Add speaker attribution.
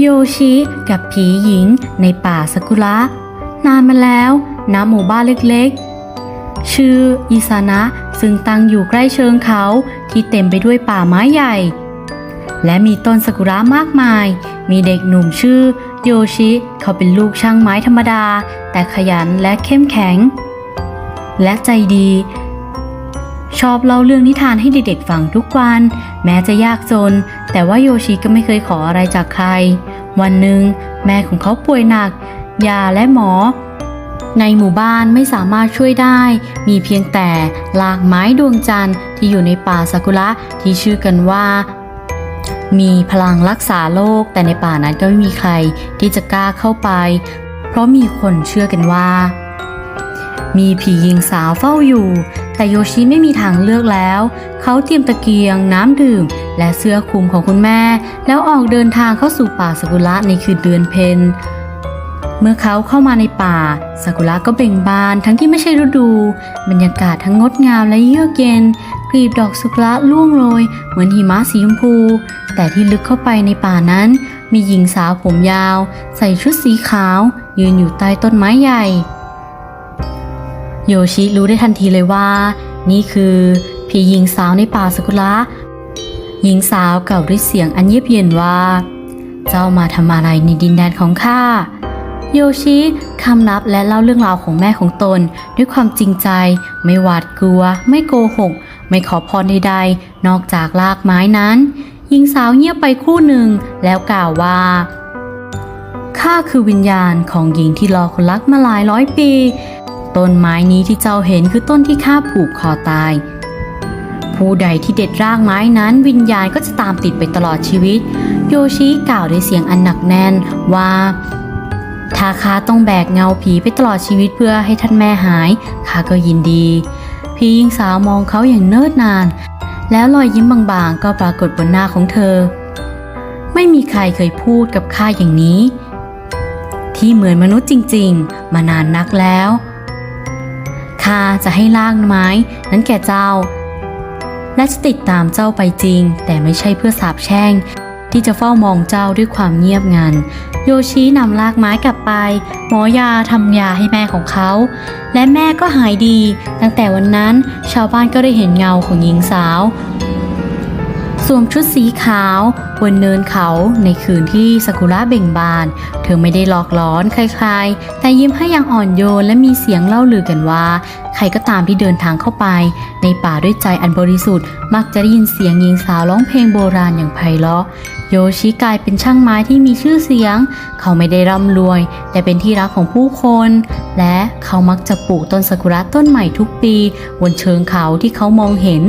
Speaker 1: โยชิกับผีหญิงในป่าซากุระ นานมาแล้วณหมู่บ้านเล็กๆ ชื่ออิซานะซึ่งตั้งอยู่ใกล้เชิงเขาที่เต็มไปด้วยป่าไม้ใหญ่ และมีต้นซากุระมากมาย มีเด็กหนุ่มชื่อ โยชิเขาเป็นลูกช่างไม้ธรรมดา แต่ขยันและเข้มแข็ง และใจดี ชอบเล่าเรื่องนิทานให้เด็กๆฟังทุกวัน แม้จะยากจนแต่ว่าโยชิก็ไม่เคยขออะไรจากใคร วันหนึ่งแม่ของเขาป่วยหนัก ยาและหมอ ในหมู่บ้านไม่สามารถช่วยได้ มีเพียงแต่ลากไม้ดวงจันทร์ที่อยู่ในป่าซากุระที่ชื่อกันว่า มีพลังรักษาโรคแต่ในป่านั้นก็ไม่มีใครที่จะกล้าเข้าไป เพราะมีคนเชื่อกันว่า มีผีหญิงสาวเฝ้าอยู่ แต่โยชิไม่มีทางเลือกแล้ว เขาเตรียมตะเกียง น้ำดื่ม และเสื้อคลุมของคุณแม่ แล้วออกเดินทางเข้าสู่ป่าซากุระในคืนเดือนเพ็ญเมื่อเขาเข้ามาในป่าซากุระก็เบ่งบานทั้งที่ไม่ใช่ฤดู บรรยากาศทั้งงดงามและเยือกเย็นกลีบดอกซากุระร่วงโรย เหมือนหิมะสีชมพู แต่ที่ลึกเข้าไปในป่านั้น มีหญิงสาวผมยาว ใส่ชุดสีขาว ยืนอยู่ใต้ต้นไม้ใหญ่ โยชิรู้ได้ทันทีเลยว่า นี่คือผีหญิงสาวในป่าสกุระหญิงสาวกล่าวด้วยเสียงอันเยียบเย็นว่า เจ้ามาทำอะไรในดินแดนของข้าโยชิคำนับและเล่าเรื่องราวของแม่ของตน ด้วยความจริงใจ ไม่หวาดกลัว ไม่โกหก ไม่ขอพรใดๆ นอกจากลากไม้นั้น หญิงสาวเงียบไปครู่หนึ่งแล้วกล่าวว่าข้าคือวิญญาณของหญิงที่รอคนรักมาหลายร้อยปี ต้นไม้นี้ที่เจ้าเห็นคือต้นที่ข้าผูกคอตาย ผู้ใดที่เด็ดรากไม้นั้นวิญญาณก็จะตามติดไปตลอดชีวิต โยชิกล่าวด้วยเสียงอันหนักแน่นว่าถ้าข้าต้องแบกเงาผีไปตลอดชีวิตเพื่อให้ท่านแม่หายข้าก็ยินดีพี่หญิงสาวมองเขาอย่างเนิดนาน แล้วรอยยิ้มบางๆ ก็ปรากฏบนหน้าของเธอ ไม่มีใครเคยพูดกับข้าอย่างนี้ ที่เหมือนมนุษย์จริงๆ มานานนักแล้ว ข้าจะให้ลากไม้นั้นแก่เจ้า และจะติดตามเจ้าไปจริง แต่ไม่ใช่เพื่อสาบแช่ง ที่จะเฝ้ามองเจ้าด้วยความเงียบงัน โยชินำลากไม้กลับไป หมอยาทำยาให้แม่ของเขา และแม่ก็หายดี ตั้งแต่วันนั้นชาวบ้านก็ได้เห็นเงาของหญิงสาว สวมชุดสีขาวบนเนินเขาในคืนที่ซากุระเบ่งบาน เธอไม่ได้หลอกล้อนใครๆ แต่ยิ้มให้อย่างอ่อนโยนและมีเสียงเล่าลือกันว่า ใครก็ตามที่เดินทางเข้าไป ในป่าด้วยใจอันบริสุทธิ์ มักจะได้ยินเสียงหญิงสาวร้องเพลงโบราณอย่างไพเราะ โยชิกลายเป็นช่างไม้ที่มีชื่อเสียง เขาไม่ได้ร่ำรวย แต่เป็นที่รักของผู้คน และเขามักจะปลูกต้นซากุระต้นใหม่ทุกปี บนเชิงเขาที่เขามองเห็น